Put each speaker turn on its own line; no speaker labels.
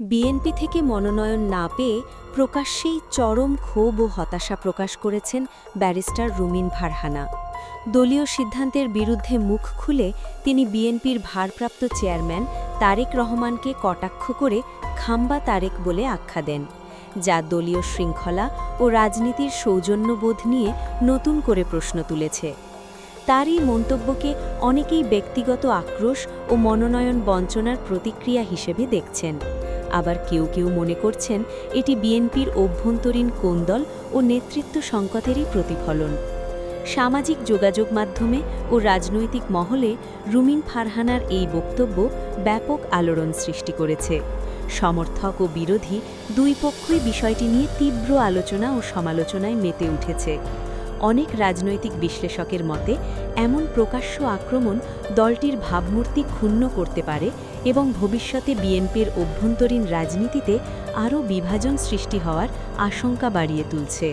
BNP থেকে মনোনয়ন না পেয়ে প্রকাশ্যেই চরম ক্ষোভ ও হতাশা প্রকাশ করেছেন ব্যারিস্টার রুমিন ফারহানা। দলীয় সিদ্ধান্তের বিরুদ্ধে মুখ খুলে তিনি বিএনপির ভারপ্রাপ্ত চেয়ারম্যান তারেক রহমানকে কটাক্ষ করে খাম্বা তারেক বলে আখ্যা দেন, যা দলীয় শৃঙ্খলা ও রাজনীতির সৌজন্যবোধ নিয়ে নতুন করে প্রশ্ন তুলেছে। তার এই মন্তব্যকে অনেকেই ব্যক্তিগত আক্রোশ ও মনোনয়ন বঞ্চনার প্রতিক্রিয়া হিসেবে দেখছেন। আবার কেউ কেউ মনে করছেন এটি বিএনপির অভ্যন্তরীণ কোন্দল ও নেতৃত্ব সংকটেরই প্রতিফলন। সামাজিক যোগাযোগ মাধ্যমে ও রাজনৈতিক মহলে রুমিন ফারহানার এই বক্তব্য ব্যাপক আলোড়ন সৃষ্টি করেছে। সমর্থক ও বিরোধী দুই পক্ষই বিষয়টি নিয়ে তীব্র আলোচনা ও সমালোচনায় মেতে উঠেছে। অনেক রাজনৈতিক বিশ্লেষকের মতে, এমন প্রকাশ্য আক্রমণ দলটির ভাবমূর্তি ক্ষুণ্ণ করতে পারে এবং ভবিষ্যতে বিএনপির অভ্যন্তরীণ রাজনীতিতে আরও বিভাজন সৃষ্টি হওয়ার আশঙ্কা বাড়িয়ে তুলছে।